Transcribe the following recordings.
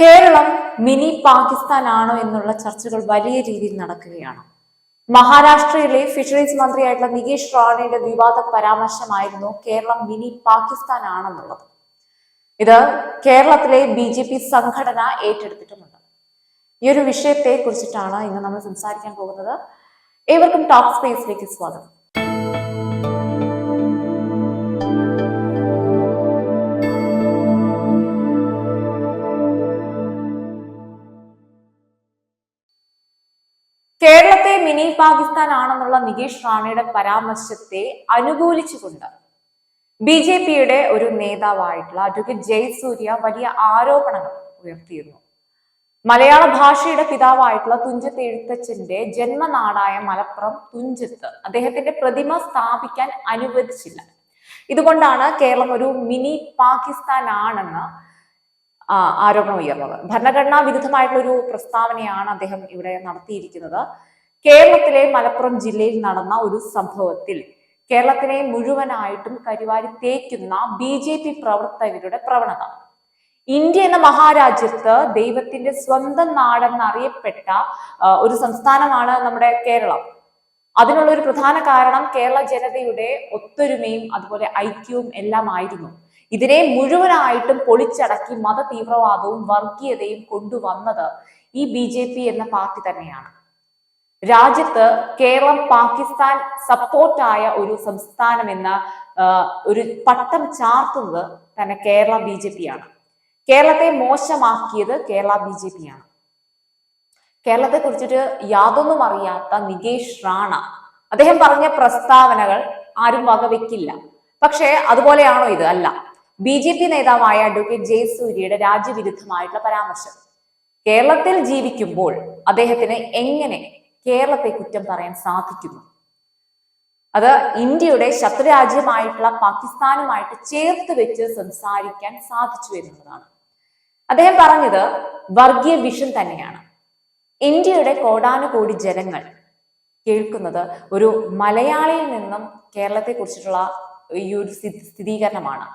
Keralam mini Pakistan ആണോ എന്നുള്ള ചർച്ചകൾ വലിയ രീതിയിൽ നടക്കുകയാണ്. മഹാരാഷ്ട്രയിലെ ഫിഷറീസ് മന്ത്രിയായിട്ടുള്ള നികേഷ് റാണയുടെ വിവാദ പരാമർശമായിരുന്നു കേരളം മിനി പാകിസ്ഥാൻ ആണെന്നുള്ളത് ഇത് കേരളത്തിലെ ബി ജെ പി സംഘടന ഏറ്റെടുത്തിട്ടുമുണ്ട്. ഈ ഒരു വിഷയത്തെ കുറിച്ചിട്ടാണ് ഇന്ന് നമ്മൾ സംസാരിക്കാൻ പോകുന്നത്. ഏവർക്കും ടോപ്പ് സ്പേസിലേക്ക് സ്വാഗതം. മിനി പാകിസ്ഥാൻ ആണെന്നുള്ള നികേഷ് റാണയുടെ പരാമർശത്തെ അനുകൂലിച്ചുകൊണ്ട് ബി ജെ പിയുടെ ഒരു നേതാവായിട്ടുള്ള അഡ്വക്കേറ്റ് ജയസൂര്യ വലിയ ആരോപണങ്ങൾ ഉയർത്തിയിരുന്നു. മലയാള ഭാഷയുടെ പിതാവായിട്ടുള്ള തുഞ്ചത്ത് എഴുത്തച്ഛന്റെ ജന്മനാടായ മലപ്പുറം തുഞ്ചത്ത് അദ്ദേഹത്തിന്റെ പ്രതിമ സ്ഥാപിക്കാൻ അനുവദിച്ചില്ല. ഇതുകൊണ്ടാണ് കേരളം ഒരു മിനി പാകിസ്ഥാൻ ആണെന്ന് ആരോപണം ഉയർന്നത്. ഭരണഘടനാ വിരുദ്ധമായിട്ടുള്ള ഒരു പ്രസ്താവനയാണ് അദ്ദേഹം ഇവിടെ നടത്തിയിരിക്കുന്നത്. കേരളത്തിലെ മലപ്പുറം ജില്ലയിൽ നടന്ന ഒരു സംഭവത്തിൽ കേരളത്തിനെ മുഴുവനായിട്ടും കരിവാരി തേക്കുന്ന ബി ജെ പി പ്രവർത്തകരുടെ പ്രവണത. ഇന്ത്യ എന്ന മഹാരാജ്യത്ത് ദൈവത്തിന്റെ സ്വന്തം നാടെന്നറിയപ്പെട്ട ഒരു സംസ്ഥാനമാണ് നമ്മുടെ കേരളം. അതിനുള്ള ഒരു പ്രധാന കാരണം കേരള ജനതയുടെ ഒത്തൊരുമയും അതുപോലെ ഐക്യവും എല്ലാം ആയിരുന്നു ഇതിനെ മുഴുവനായിട്ടും പൊളിച്ചടക്കി മത തീവ്രവാദവും വർഗീയതയും കൊണ്ടുവന്നത് ഈ ബി എന്ന പാർട്ടി തന്നെയാണ്. രാജ്യത്ത് കേരളം പാകിസ്ഥാൻ സപ്പോർട്ടായ ഒരു സംസ്ഥാനം എന്ന ഒരു പട്ടം ചാർത്തുന്നത് തന്നെ കേരള ബി ജെ പി ആണ് കേരളത്തെ മോശമാക്കിയത് കേരള ബി ജെ പി ആണ് കേരളത്തെ കുറിച്ചിട്ട് യാതൊന്നും അറിയാത്ത നികേഷ് റാണ. അദ്ദേഹം പറഞ്ഞ പ്രസ്താവനകൾ ആരും വകവെക്കില്ല. പക്ഷേ അതുപോലെയാണോ ഇത്? അല്ല. ബി ജെ പി നേതാവായ അഡ്വക്കേറ്റ് ജയസൂര്യയുടെ രാജ്യവിരുദ്ധമായിട്ടുള്ള പരാമർശം. കേരളത്തിൽ ജീവിക്കുമ്പോൾ അദ്ദേഹത്തിന് എങ്ങനെ കേരളത്തെ കുറ്റം പറയാൻ സാധിക്കുന്നു. അത് ഇന്ത്യയുടെ ശത്രുരാജ്യമായിട്ടുള്ള പാകിസ്ഥാനുമായിട്ട് ചേർത്ത് വെച്ച് സംസാരിക്കാൻ സാധിച്ചു എന്നുള്ളതാണ്. അദ്ദേഹം പറഞ്ഞത് വർഗീയ വിഷൻ തന്നെയാണ്. ഇന്ത്യയുടെ കോടാനുകോടി ജനങ്ങൾ കേൾക്കുന്നത് ഒരു മലയാളിയിൽ നിന്നും കേരളത്തെ കുറിച്ചിട്ടുള്ള ഈ ഒരു സ്ഥിതീകരണമാണ്.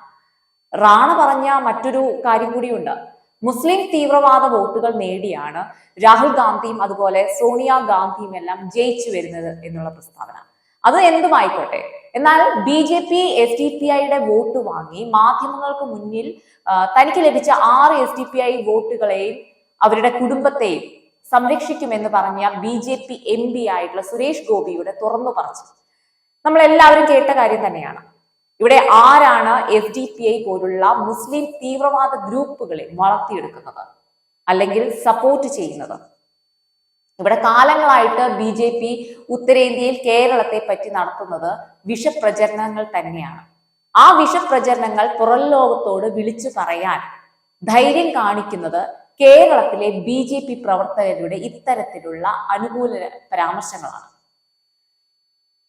റാണ പറഞ്ഞ മറ്റൊരു കാര്യം കൂടിയുണ്ട്. മുസ്ലിം തീവ്രവാദ വോട്ടുകൾ നേടിയാണ് രാഹുൽ ഗാന്ധിയും അതുപോലെ സോണിയ ഗാന്ധിയും എല്ലാം ജയിച്ചു വരുന്നത് എന്നുള്ള പ്രസ്താവന. അത് എന്തുമായിക്കോട്ടെ? എന്നാൽ B J P S D P ഐയുടെ വോട്ട് വാങ്ങി മാധ്യമങ്ങൾക്ക് മുന്നിൽ തനിക്ക് ലഭിച്ച ആറ് എസ് ഡി പി ഐ വോട്ടുകളെയും അവരുടെ കുടുംബത്തെയും സംരക്ഷിക്കുമെന്ന് പറഞ്ഞ B J P M P ആയിട്ടുള്ള സുരേഷ് ഗോപിയുടെ തുറന്നു പറച്ചു നമ്മൾ എല്ലാവരും കേട്ട കാര്യം തന്നെയാണ്. ഇവിടെ ആരാണ് എഫ് ഡി പി ഐ പോലുള്ള മുസ്ലിം തീവ്രവാദ ഗ്രൂപ്പുകളെ വളർത്തിയെടുക്കുന്നത്? അല്ലെങ്കിൽ സപ്പോർട്ട് ചെയ്യുന്നത്? ഇവിടെ കാലങ്ങളായിട്ട് ബി ജെ പി ഉത്തരേന്ത്യയിൽ കേരളത്തെ പറ്റി നടത്തുന്നത് വിഷപ്രചരണങ്ങൾ തന്നെയാണ്. ആ വിഷപ്രചരണങ്ങൾ പുറം ലോകത്തോട് വിളിച്ചു പറയാൻ ധൈര്യം കാണിക്കുന്നത് കേരളത്തിലെ ബി ജെ പി പ്രവർത്തകരുടെ ഇത്തരത്തിലുള്ള അനുകൂല പരാമർശങ്ങളാണ്.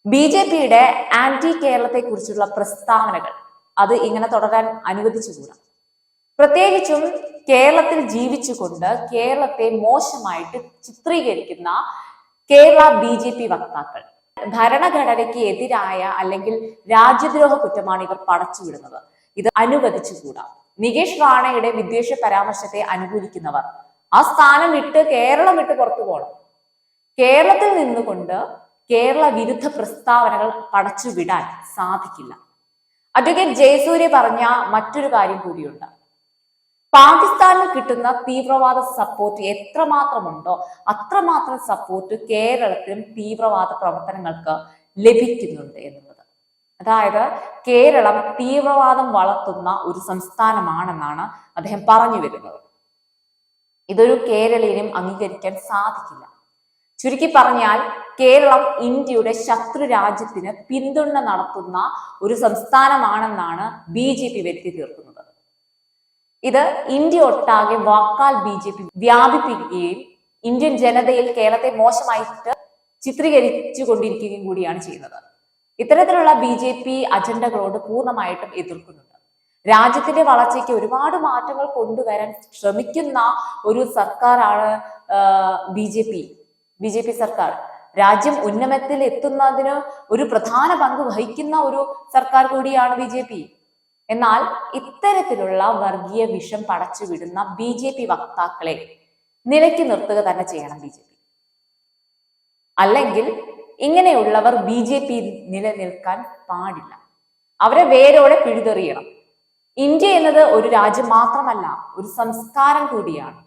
ബി ജെ പിയുടെ ആന്റി കേരളത്തെ കുറിച്ചുള്ള പ്രസ്താവനകൾ. അത് ഇങ്ങനെ തുടരാൻ അനുവദിച്ചുകൂടാ. പ്രത്യേകിച്ചും കേരളത്തിൽ ജീവിച്ചുകൊണ്ട് കേരളത്തെ മോശമായിട്ട് ചിത്രീകരിക്കുന്ന കേരള ബി ജെ പി വക്താക്കൾ. ഭരണഘടനയ്ക്ക് എതിരായ അല്ലെങ്കിൽ രാജ്യദ്രോഹ കുറ്റമാണ് ഇവർ പടച്ചുവിടുന്നത്. ഇത് അനുവദിച്ചുകൂടാ. നികേഷ് റാണയുടെ വിദ്വേഷ പരാമർശത്തെ അനുകൂലിക്കുന്നവർ. ആ സ്ഥാനം വിട്ട് കേരളം വിട്ട് പുറത്തു പോകണം കേരളത്തിൽ നിന്നുകൊണ്ട് കേരള വിരുദ്ധ പ്രസ്താവനകൾ പടച്ചുവിടാൻ സാധിക്കില്ല. അഡ്വക്കേറ്റ് ജയസൂര്യ പറഞ്ഞ മറ്റൊരു കാര്യം കൂടിയുണ്ട്. പാകിസ്ഥാനിൽ കിട്ടുന്ന തീവ്രവാദ സപ്പോർട്ട് എത്രമാത്രമുണ്ടോ അത്രമാത്രം സപ്പോർട്ട് കേരളത്തിലും തീവ്രവാദ പ്രവർത്തനങ്ങൾക്ക് ലഭിക്കുന്നുണ്ട് എന്നുള്ളത്. അതായത് കേരളം തീവ്രവാദം വളർത്തുന്ന ഒരു സംസ്ഥാനമാണെന്നാണ് അദ്ദേഹം പറഞ്ഞു വരുന്നത്. ഇതൊരു കേരളീയനും അംഗീകരിക്കാൻ സാധിക്കില്ല. ചുരുക്കി പറഞ്ഞാൽ കേരളം ഇന്ത്യയുടെ ശത്രു രാജ്യത്തിന് പിന്തുണ നടത്തുന്ന ഒരു സംസ്ഥാനമാണെന്നാണ് ബി ജെ പി വരുത്തി തീർക്കുന്നത്. ഇത് ഇന്ത്യ ഒട്ടാകെ വാക്കാൽ ബി ജെ പി വ്യാപിപ്പിക്കുകയും ഇന്ത്യൻ ജനതയിൽ കേരളത്തെ മോശമായിട്ട് ചിത്രീകരിച്ചു കൊണ്ടിരിക്കുകയും കൂടിയാണ് ചെയ്യുന്നത്. ഇത്തരത്തിലുള്ള ബി ജെ പി അജണ്ടകളോട് പൂർണമായിട്ടും എതിർക്കുന്നുണ്ട്. രാജ്യത്തിന്റെ വളർച്ചയ്ക്ക് ഒരുപാട് മാറ്റങ്ങൾ കൊണ്ടുവരാൻ ശ്രമിക്കുന്ന ഒരു സർക്കാരാണ് B J P. B J P സർക്കാർ. രാജ്യം ഉന്നമത്തിൽ എത്തുന്നതിന് ഒരു പ്രധാന പങ്ക് വഹിക്കുന്ന ഒരു സർക്കാർ കൂടിയാണ് ബി ജെ പി. എന്നാൽ ഇത്തരത്തിലുള്ള വർഗീയ വിഷം പടച്ചുവിടുന്ന ബി ജെ പി വക്താക്കളെ നിലയ്ക്ക് നിർത്തുക തന്നെ ചെയ്യണം ബി ജെ പി. അല്ലെങ്കിൽ ഇങ്ങനെയുള്ളവർ ബി ജെ പി നിലനിൽക്കാൻ പാടില്ല. അവരെ വേരോടെ പിഴുതെറിയണം. ഇന്ത്യ എന്നത് ഒരു രാജ്യം മാത്രമല്ല ഒരു സംസ്കാരം കൂടിയാണ്.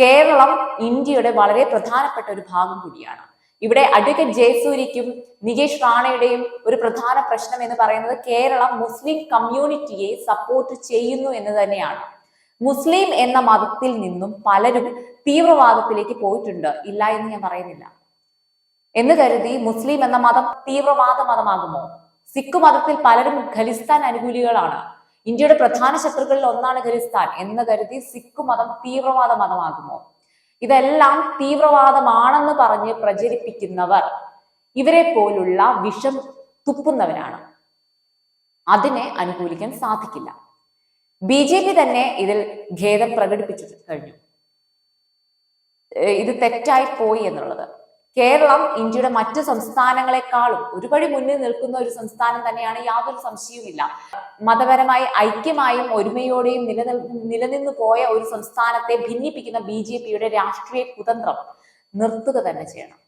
കേരളം ഇന്ത്യയുടെ വളരെ പ്രധാനപ്പെട്ട ഒരു ഭാഗം കൂടിയാണ്. ഇവിടെ അഡ്വക്കേറ്റ് ജയസൂര്യക്കും നികേഷ് റാണയുടെയും ഒരു പ്രധാന പ്രശ്നം എന്ന് പറയുന്നത് കേരളം മുസ്ലിം കമ്മ്യൂണിറ്റിയെ സപ്പോർട്ട് ചെയ്യുന്നു എന്ന് തന്നെയാണ്. മുസ്ലിം എന്ന മതത്തിൽ നിന്നും പലരും തീവ്രവാദത്തിലേക്ക് പോയിട്ടുണ്ട്. ഇല്ല എന്ന് ഞാൻ പറയുന്നില്ല. എന്ന് കരുതി മുസ്ലിം എന്ന മതം തീവ്രവാദ മതമാകുമോ? സിഖ് മതത്തിൽ പലരും ഖലിസ്ഥാൻ അനുകൂലികളാണ്. ഇന്ത്യയുടെ പ്രധാന ശത്രുക്കളിൽ ഒന്നാണ് ഖലിസ്ഥാൻ എന്ന് കരുതി സിഖ് മതം തീവ്രവാദ മതമാകുമോ? ഇതെല്ലാം തീവ്രവാദമാണെന്ന് പറഞ്ഞ് പ്രചരിപ്പിക്കുന്നവർ ഇവരെ പോലുള്ള വിഷം തുപ്പുന്നവരാണ്. അതിനെ അനുകൂലിക്കാൻ സാധിക്കില്ല. ബി ജെ പി തന്നെ ഇതിൽ ഖേദം പ്രകടിപ്പിച്ചു കഴിഞ്ഞു. ഇത് തെറ്റായി പോയി എന്നുള്ളത്. കേരളം ഇന്ത്യയുടെ മറ്റു സംസ്ഥാനങ്ങളെക്കാളും ഒരുപടി മുന്നിൽ നിൽക്കുന്ന ഒരു സംസ്ഥാനം തന്നെയാണ് യാതൊരു സംശയവുമില്ല. മതപരമായി ഐക്യമായും ഒരുമയോടെയും നിലനിൽ നിലനിന്നു പോയ ഒരു സംസ്ഥാനത്തെ ഭിന്നിപ്പിക്കുന്ന ബി രാഷ്ട്രീയ കുതന്ത്രം നിർത്തുക തന്നെ ചെയ്യണം.